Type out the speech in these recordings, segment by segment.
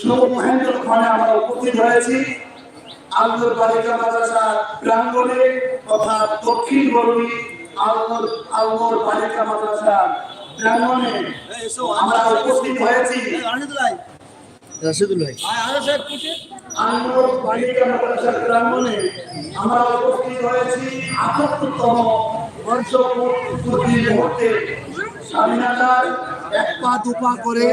শুভ মহেন্দ্র খানে আমরা উপস্থিত হয়েছি। আলমোর বালিকা মাদ্রাসা প্রাঙ্গণে তথা দক্ষিণ বরুণী আলমোর আলমোর বালিকা মাদ্রাসা প্রাঙ্গণে আমরা উপস্থিত হয়েছি। রাশিদুল ভাই। আলমোর বালিকা মাদ্রাসা প্রাঙ্গণে আমরা উপস্থিত হয়েছি। আটাত্তরতম বর্ষপূর্তি মুহূর্তে স্বাধীনতার এক পা দুপা করে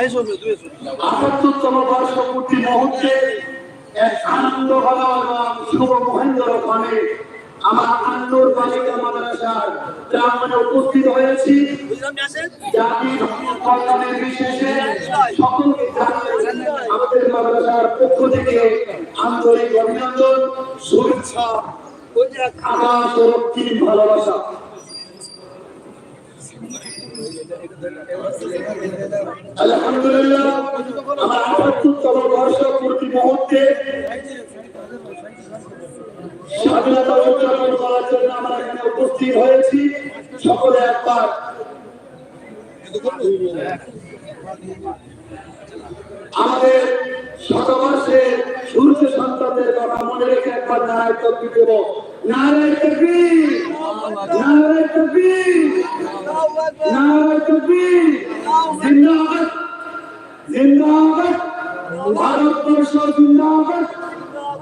এসো আটাত্তরতম বর্ষপূর্তি মুহূর্তে এক আনন্দ ভালো এবং শুভ মহেন্দ্র মানে আমরা আন্দোর বালিকা মাদ্রাসার প্রাঙ্গণে উপস্থিত হয়েছি। বুঝলাম আসেন জাতি ধর্ম কল্যাণের বিশেষে সকলকে আমাদের মাদ্রাসার পক্ষ থেকে আন্তরিক অভিনন্দন, শুভেচ্ছা আলহামদুলিল্লাহ, আমার আটাত্তরতম বর্ষ পূর্তি মুহূর্তে স্বাধীনতা উদযাপন করার জন্য আমরা এখানে উপস্থিত হয়েছি সকলে একবার। আমাদের শতবর্ষে সূর্য সন্তানদের কথা মনে রেখে একবার নারায় দেব। নারায় নারায় নারায় জিন্দাবাদ! জিন্দাবাদ! ভারতবর্ষ জিন্দাবাদ!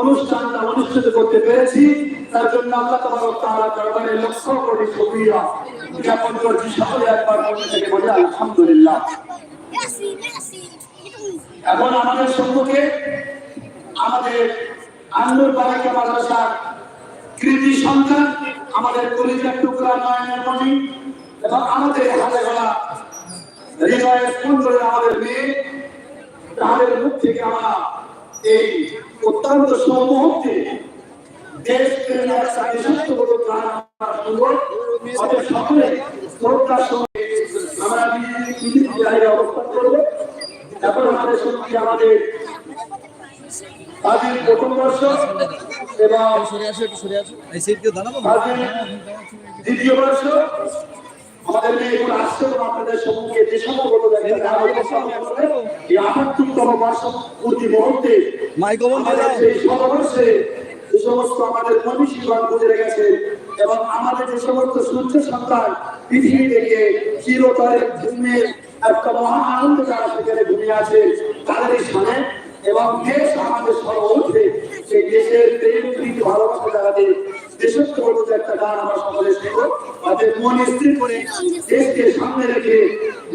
অনুষ্ঠানটা অনুষ্ঠিত করতে পেরেছি তার জন্য আল্লাহ তোমার তারা দরবারে লক্ষ কোটি শুকরিয়া জ্ঞাপন করছি সকলে একবার মনে থেকে বলে আলহামদুলিল্লাহ. এখন আমাদের সম্মুখে আমাদের আন্দোর বালিকা মাদ্রাসার কৃতি সন্তান, আমাদের কলিজার টুকরা নয়নের মণি এবং আমাদের হাতে গলা হৃদয়ের স্পন্দনে আমাদের মেয়ে, তাদের মুখ থেকে আমরা এই অত্যন্ত সুমুহূর্তে দেশ প্রেমের দেশত্ববোধক গান আমরা শুনব আমাদের সকলে শ্রদ্ধার সঙ্গে আমরা নিজেদের জায়গায় অবস্থান করব। এখন আমাদের সঙ্গে আমাদের আজকের প্রথম বর্ষ এবং দ্বিতীয় বর্ষ আমাদের আপনাদের সম্মুখে যে সম্ভবত এই আটাত্তরতম বর্ষ প্রতি মুহূর্তে মাইক অমন দিয়ে আমাদের দাও। সেই শতবর্ষে যে সমস্ত আমাদের মনীষীগণ গুজরে গেছে এবং আমাদের যে সমস্ত সূর্য সন্তান পৃথিবী থেকে চিরতরে ঘুমিয়ে একটা মহা আনন্দ যারা সেখানে ঘুমিয়ে আছে তাদের সামনে এবং দেশ আমাদের সর্বত্রে সেই দেশের প্রেম প্রীতি ভালোবাসা জানাতে দেশত্ববোধ একটা গান আমরা সকলে শেখো তাদের মন স্থির করে দেশকে সামনে রেখে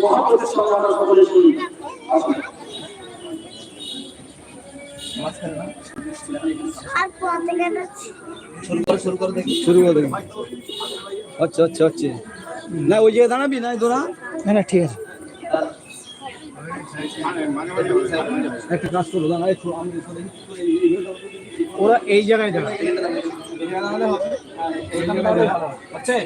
মহাপতের সঙ্গে আমরা সকলে শুনি। আসুন আর পথে গেছে শুরু করো দেখি। আচ্ছা আচ্ছা আচ্ছা। না ওই জায়গায় দাঁড়াবি না দোনা না না ঠিক আছে। একটা কাজ করো দাঁড়া। ওরা এই জায়গায় দাঁড়া এই জায়গায় দাঁড়ালে হবে এই জায়গায় দাঁড়ালে ভালো। হচ্ছে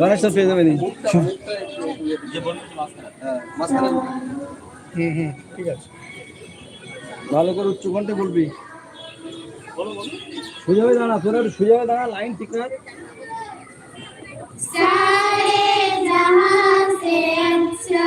কানেকশন পেয়ে যাবে নি হ্যাঁ, মাঝখানে হুম হুম ঠিক আছে ভালো করে উচ্চ কণ্ঠে বলবি সোজা হয়ে দাঁড়া তোরা একটু সোজা হয়ে দাঁড়া লাইন ঠিক না सारे जहां से अच्छा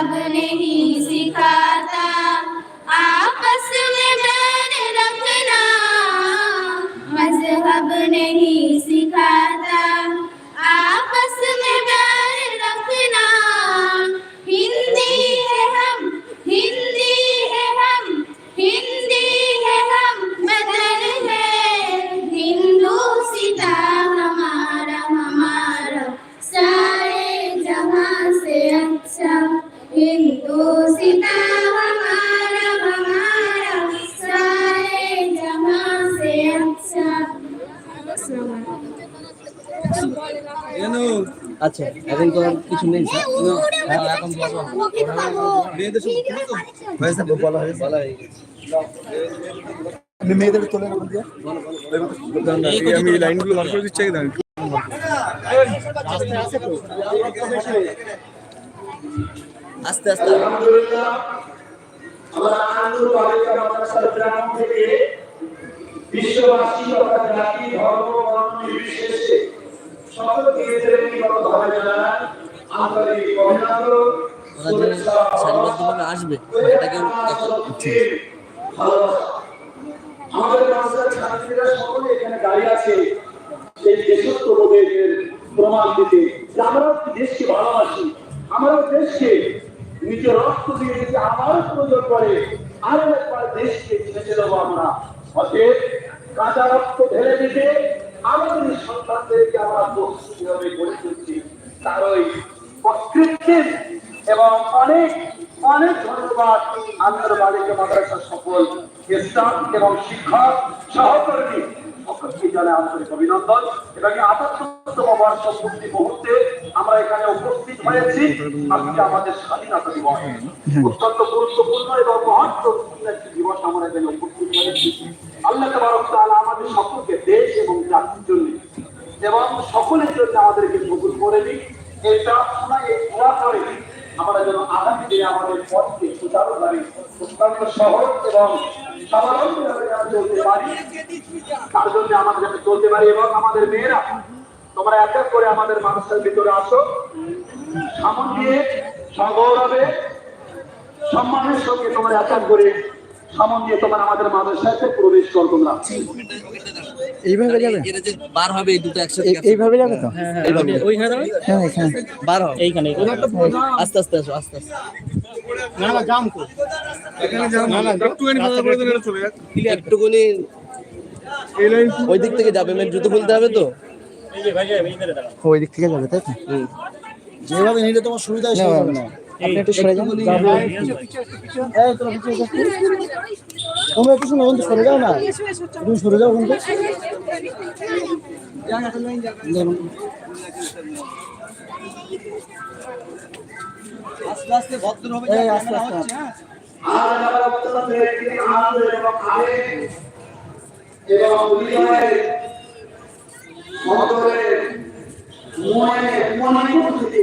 सबने ही सिखा আচ্ছা এখন তো কিছু নেই। হ্যাঁ মেয়েদের হয়ে মেয়েদের তোলে আমি লাইনগুলো বার করে দিচ্ছি আস্তে আস্তে। বিশ্ববাসী তথা জাতি ধর্ম বর্ণ নির্বিশেষে সকলকে শ্রেণীগতভাবে জানান আন্তরিক অভিনন্দন ওরা যে সারিবদ্ধভাবে আসবে সেটাকেও আমাদের মাদ্রাসার ছাত্রীরা সকলে এখানে দাঁড়িয়ে আছে। সেই দেশত্ববোধের প্রমাণ দিতে। আমরাও দেশকে ভালোবাসি? আমরাও দেশকে নিজের রক্ত দিয়ে যদি আমারও প্রয়োজন করে আরও একবার দেশকে ছেঁচে দেবো আমরা। অতএব কাঁচা রক্ত ঢেলে দিতে আমাদের সন্তানদেরকে আমরা প্রস্তুতি হবে গড়ে তুলছি, তার ওই কৃত্রিম এবং অনেক অনেক ধন্যবাদ আন্তর বালিকা মাদ্রাসার সকল স্টাফ এবং শিক্ষক সহকর্মী সকলকে জানাই আন্তরিক অভিনন্দন। এবং আটাত্তরতম বর্ষ পূর্তি মুহূর্তে আমরা এখানে উপস্থিত হয়েছি। আজকে আমাদের স্বাধীনতা দিবস। অত্যন্ত গুরুত্বপূর্ণ এবং মহত্বপূর্ণ একটি দিবস আমরা এখানে উপস্থিত হয়েছি। আল্লাহ তাআলা আমাদের সকলকে দেশ এবং জাতির জন্য এবং সকলের জন্য আমাদেরকে কবুল করে দিন এই প্রার্থনা, এই দোয়া করে আমরা যেন আগামী দিনে আমাদের পথকে সুচারুভাবে অত্যন্ত সহজ এবং চলতে পারি। তার জন্য আমাদের যাতে চলতে পারি এবং আমাদের মেয়েরা, তোমরা এক এক করে আমাদের মানুষের ভিতরে আসো। সামন দিয়ে সগৌরবে, সম্মানের সঙ্গে তোমরা এক করে সামন দিয়ে তোমরা আমাদের মাদ্রাসাতে প্রবেশ কর তোমরা। এইভাবে যাবে? এটা যে বার হবে এই দুটো একসাথে এইভাবে যাবে তো? এইভাবে ওইখানে হবে হ্যাঁ এখানে বার হবে। এইখানে আস্তে আস্তে আসো আস্তে আস্তে। একটুখানি ফাঁকা করে দিলে চলে যাক একটুখানি এই লাইন ওই দিক থেকে যাবে মেন জুতো খুলতে হবে তো? ওই দিক থেকে যাবে তাই তো? যেভাবে নিলে তোমার সুবিধা হয় সেভাবে নাও। আপনি একটু সরে যান এই তোরা পিছিয়ে যাও। তোমরা একটু শোনো কিন্তু সরে যাও না তুমি সরে যাও কিন্তু আস্তে আস্তে ভদ্রভাবে এই আস্তে আস্তে আস্তে। আর আমরা অত্যন্ত আনন্দ এবং আবেগ এবং হৃদয়ের অন্তরের মনে মনে থেকে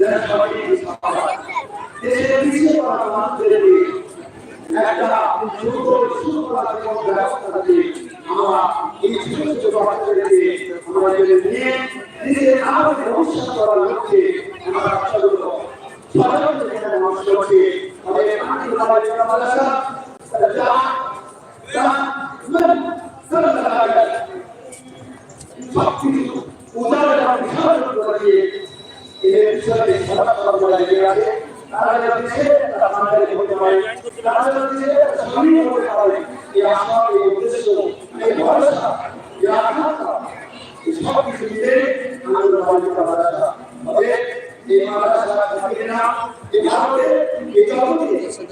যেন সবাই দেশের পিছিয়ে পড়া মানুষদের নিয়ে একটা সুন্দর সুন্দর ব্যবস্থা দিয়ে আমরা এই ছোট ছোট বাচ্চাদেরকে আমাদের মাদ্রাসা যা যা সবকিছু উদাহরণ এবং বিশাল করে এর বিষয়ে সরকার করা যায় তারা যদি সে তারা আমাদের হতে পারে তারা যদি সে স্বামী হতে পারে এই আশা এই উদ্দেশ্য এই ভরসা এই আকাঙ্ক্ষা এই সব কিছু মিলে আমাদের বালিকা মাদ্রাসা তবে এই মাদ্রাসা থাকবে না এই ভারতে এই জগতে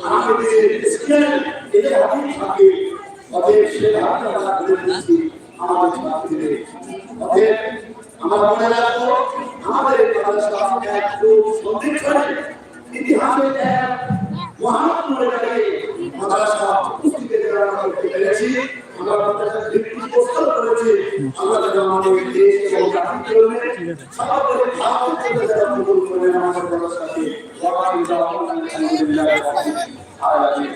আমাদের ইসলাম এই যে হাদিস থাকে তবে সেটা আমরা করে দিচ্ছি আমাদের ছাত্রীদের তবে আমরা মনে রাখব আমাদের মাদ্রাসা একটু সন্ধিক্ষণে ইতিহাসে এক মহান মহিলাকে মাদ্রাসা উপস্থিতি আমরা করতে পেরেছি আমরা মাদ্রাসার ভিত্তি প্রস্তুত করেছি আমরা যেন আমাদের দেশ এবং জাতির জন্য সবাই ভালো করে যারা কবুল করেন আমাদের মাদ্রাসাকে সবাই আলহামদুলিল্লাহ আলামিন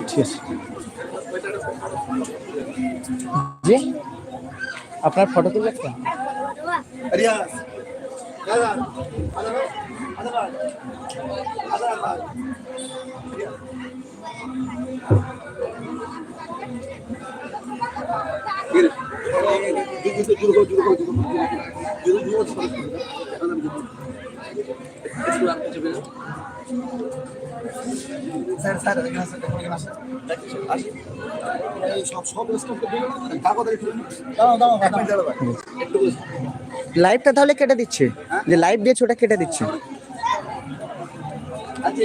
ঠিক আছে জি আপনার ফটো তুলে লাইভটা তাহলে কেটে দিচ্ছে। যে লাইভ দিয়েছে ওটা কেটে দিচ্ছে। আচ্ছা